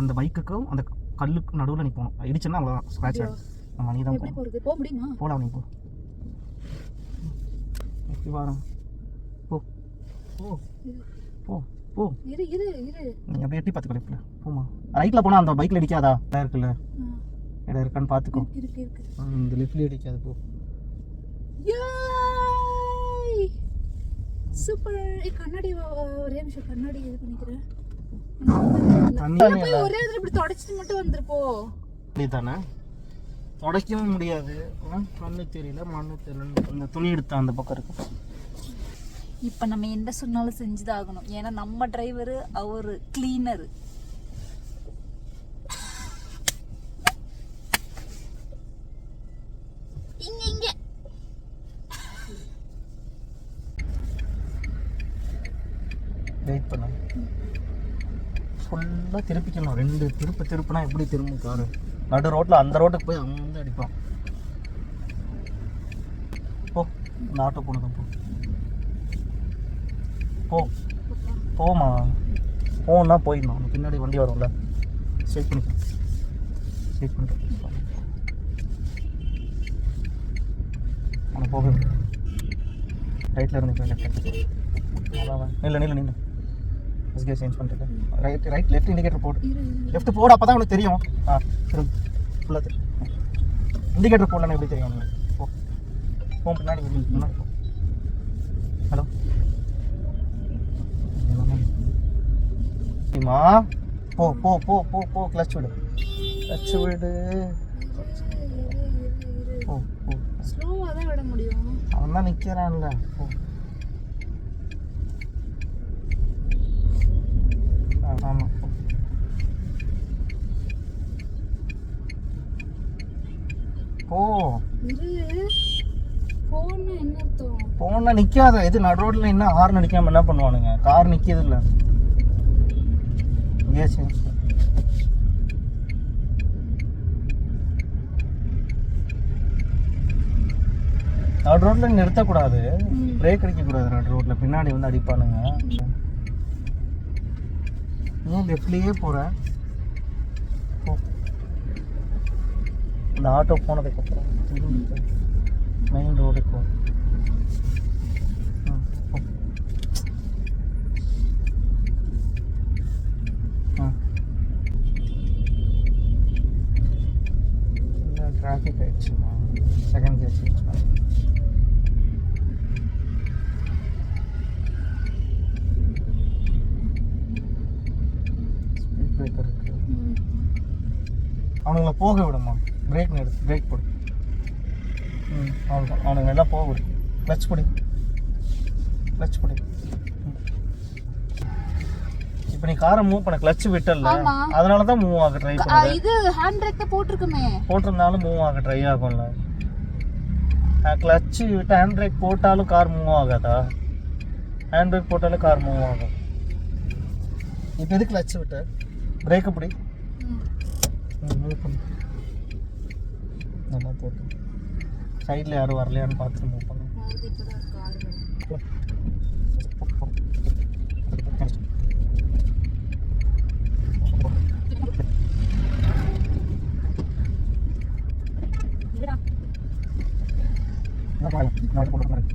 அந்த பைக்குக்கும் அந்த கல்லுக்கு நடுவில் நீ போகணும். இடிச்சுன்னா அவ்வளோதான் ஸ்க்ராட்ச் ஆகிடும் நம்ம நீ தான் போகணும். போக முடியுமா? போடா நீ போ. எப்படி வாரம்? போ. போ. போ. போ. இரு இரு இரு. நீ அப்படியே எட்டி பார்த்துக்கோ லெஃப்டில் போமா ரைட்டில் போனால் அந்த பைக்கில் அடிக்காதா இடம் இருக்குல்ல. இடம் இருக்கான்னு பார்த்துக்கோ. இந்த லெஃப்ட்லேயே அடிக்காது போ. சூப்பர் கண்ணாடி ஒரே நிமிஷம் கண்ணாடி இது பண்ணிக்கிறேன். போய் ஒரே இடத்துல இப்படி தொடச்சிட்டு மட்டும் வந்துருப்போ. அப்படி தானே துடைக்கவும் முடியாது. ஆ, கண்ணு தெரியல மண்ணு தெரியல அந்த துணி எடுத்த அந்த பக்கம் இருக்கு. இப்போ நம்ம என்ன சொன்னாலும் செஞ்சுதான் ஆகணும். ஏன்னா நம்ம டிரைவர் அவர் கிளீனர் இங்க இங்க வெயிட் பண்ண ஃபுல்லாக திருப்பிக்கணும் ரெண்டு திருப்பு திருப்புனா எப்படி திரும்பும் காரு? நடு ரோட்டில் அந்த ரோட்டுக்கு போய் அவன் வந்து அடிப்பான். போ இந்த ஆட்டோ போனதும் போ. போ. போமா போனால் போயிடணும். அந்த பின்னாடி வண்டி வரும்ல. ஸ்ட்ரைட் பண்ணிக்க. ஸ்ட்ரைட் பண்ணிட்டு அவனை போக. ரைட்டில் இருந்து லெஃப்ட் அதான் நில்ல நில்ல நில்ல. எஸ்கே சேஞ்ச் பண்ணிட்டு ரைட் ரைட் லெஃப்ட் இண்டிகேட்டர் போடு. லெஃப்ட் போடு அப்போ தான் உனக்கு தெரியும். ஆ திரும்ப ஃபுல்லாக இண்டிகேட்டர் போடலன்னு எப்படி தெரியும் உனக்கு? போ. போ பின்னாடி முன்னாடி போ. ஹலோ மா போ போ போ போ போ கிளச் விடு. கிளச் விடு. போ போ. ஸ்லோவாக தான் விட முடியும். அவன் தான் நிற்கிறான்ல போ ஆ ஆமாம் போ போ இரு போன்னு என்ன அர்த்தம் போனா நிக்காத. இது நடு ரோட்ல என்ன ஹார்ன் அடிக்காம என்ன பண்ணுவானுங்க? கார் நிக்கிது இல்ல ஏசி நடு ரோட்ல நிறுத்தக்கூடாது. பிரேக் அடிக்க கூடாது நடு ரோட்ல. பின்னாடி வந்து அடிப்பானுங்க. ஏன் லெஃப்ட்லயே போற? போ. இந்த ஆட்டோ போனதுக்கு அப்புறம் மெயின் ரோடுக்கு போ. ம், போ. ம். இல்ல டிராஃபிக் ஆயிடுச்சுமா செகண்ட் கேஸ் ஸ்பீட் பிரேக்கர் இருக்கு அவனுங்களை போக விடுமா? பிரேக் நிறுத்து. பிரேக் போடு ம் அவ்வளோதான் அவனுங்க எல்லாம் போக விடு. கிளச் பிடி கிளச் பிடி இப்போ நீ காரை மூவ் பண்ண கிளச் விட்டல. அதனால தான் மூவ் ஆக ட்ரை பண்ணுது. இது ஹேண்ட் பிரேக் தான் போட்டிருக்குமே. போட்டிருந்தாலும் மூவ் ஆக ட்ரை ஆகும்ல. கிளச்சு விட்டு ஹேண்ட் பிரேக் போட்டாலும் கார் மூவ் ஆகாதா? ஹேண்ட் பிரேக் போட்டாலும் கார் மூவ் ஆகும். இப்போ எது கிளச் விட்ட? பிரேக்கை பிடி. ம். மூவ் பண்ணு. நல்லா போட்டு. சைடில் யாரும் வரலையான்னு பார்த்து மூவ் பண்ணு.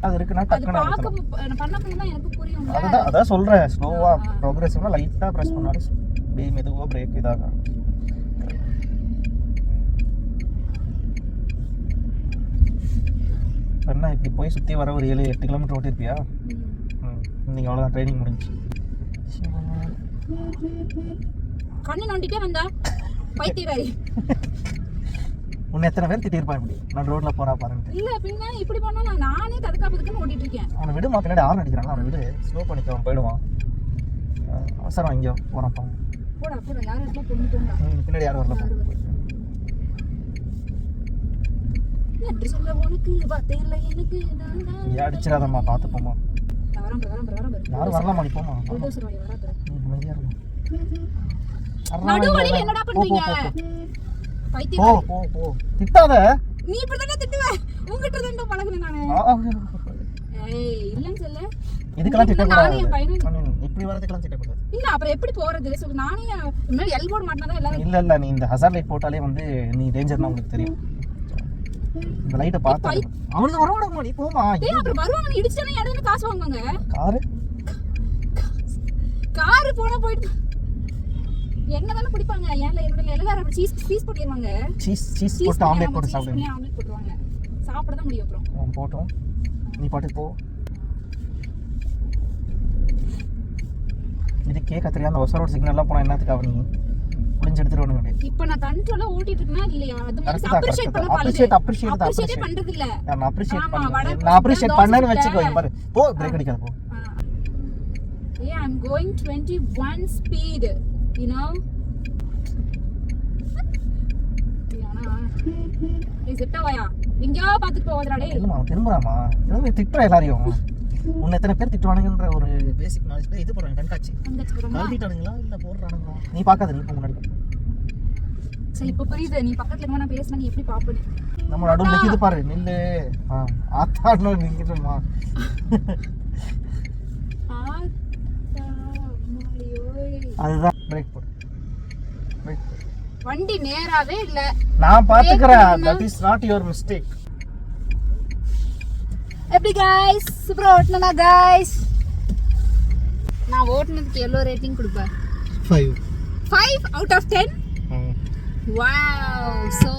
அது இருக்குன்னா டக்குன்னு அழுத்தணும். அதுதான் அதான் சொல்கிறேன் ஸ்லோவாக. ப்ரோக்ரெசிவாக லைட்டாக ப்ரெஸ் பண்ணாலும் அப்படியே மெதுவாக பிரேக் இதாக. என்ன இப்படி போய் சுற்றி வர ஒரு ஏழு எட்டு கிலோமீட்டர் ஓட்டிருப்பியா? ம். இன்னைக்கு அவ்வளோதான் ட்ரைனிங் முடிஞ்சு கண்ணு நோண்டிட்டே வந்தா பைத்தியக்காரி. உன்னை எத்தனை பேர் திட்டிருப்பான் இப்படி? நான் ரோட்டில் போகிறா பாருன்ட்டு. இல்ல பின்ன இப்படி பண்ணா நான் நானே ததுக்காப்பதுக்குன்னு ஓட்டிட்டு இருக்கேன் அவனை விடுமா பின்னாடி ஆர்ன் அடிக்கிறாங்க அவனை விடு. ஸ்லோ பண்ணிக்க அவன் போயிடுவான். அவசரம் எங்கேயோ போகிறான் போடா போடா யாரும் இருக்கா ம், பின்னாடி யாரும் வரல. நன்றி சொல்ல உனக்கு வார்த்தை இல்லை எனக்கு நான் அடிச்சிடாதம்மா பார்த்து போமா பாரு, வரேன் பாரு. யாரும் வரலாமா நீ போமா இருங்க. நடுவழியில என்னடா போ, போ, போ, போ. திட்டாத. நீ இப்படிதானே திட்டுவ. உங்ககிட்ட தான் பழகுனேன் நானு. ஏய் இல்லன்னு சொல்ல இதுக்கெல்லாம் பையனை அண்ணே, இப்படி வரதுக்கெல்லாம் திட்டக்கூடாது. இல்ல அப்புறம் எப்படி போறது? சொல்லு நானே முன்னாடி எல்போர்டு மாட்டினா எல்லாரும் இல்ல இல்ல நீ இந்த ஹசார் லைட் போட்டாலே வந்து நீ டேஞ்சர்னா உங்களுக்கு தெரியும். இந்த லைட்டை பார்த்து அவனுக்கு வர விட நீ போமா ஏய் அப்புறம் வருவாங்க இடிச்சானே இடத்துல காசு வாங்குவாங்க? காரு? காரு போனா போயிட்டு என்ன தானே பிடிப்பாங்க ஏன்ல என்னோட எல்லாரும் சீஸ் சீஸ் போட்டிடுவாங்க சீஸ் சீஸ் போட்டு ஆம்லேட் போட்டு சாப்பிடுங்க. ஆம்லெட் போட்டுருவாங்க. சாப்பிட தான் முடியும் அப்புறம். போட்டோம். நீ பாட்டுக்கு போ. இதுக்கே கத்திரியா அந்த ஒசரோட சிக்னல்லாம் போனா என்னத்துக்கு நீ? புளிஞ்சு எடுத்துருவானுங்க இப்போ நான் கண்ட்ரோலா ஓட்டிட்டு இருக்கேனா இல்லையா? அது மாதிரி அப்ரிஷியேட் பண்ண தான், அப்ரிஷியேட் appreciate. பண்றது இல்ல நான் அப்ரிஷியேட் பண்ணேன் போட்டு நான் அப்ரிஷியேட் தோசை பண்ணேன்னு சுட்ட. வச்சுக்கோ இங்க பாரு. போ பிரேக் அடிக்காத போ. Yeah, I'm going 21 speed, you know? செட்டவாயா எங்கேயோ பார்த்துட்டு போவதுடா டேய். இல்லம்மா திரும்புறாமா திரும்ப திட்டுற எல்லாரையும். உன்னை எத்தனை பேர் திட்டுவானுங்கன்ற ஒரு பேசிக் நாலேஜ் இது போடுறாங்க கண்காட்சி. கழட்டிட்டானுங்களா இல்ல போடுறானுங்களா? நீ பார்க்காத நீ முன்னாடி. சரி இப்போ புரியுது. நீ பக்கத்துல இருக்கா நான் பேசினா நீ எப்படி பாப்பனு நம்ம நடுவில் நிக்குது பாரு நில்லு. ஆ ஆத்தாடுல நிக்குதுமா அதுதான் பிரேக் போடு பிரேக் போடு வண்டி நேராவே இல்ல நான் பாத்துக்கிறேன் பண்ணா? That is not your mistake எப்படி गाइस சூப்பரா ஓட்டுனா गाइस நான் ஓட்டுனதுக்கு எவ்வளோ ரேட்டிங் கொடுப்பேன் five five out of ten wow so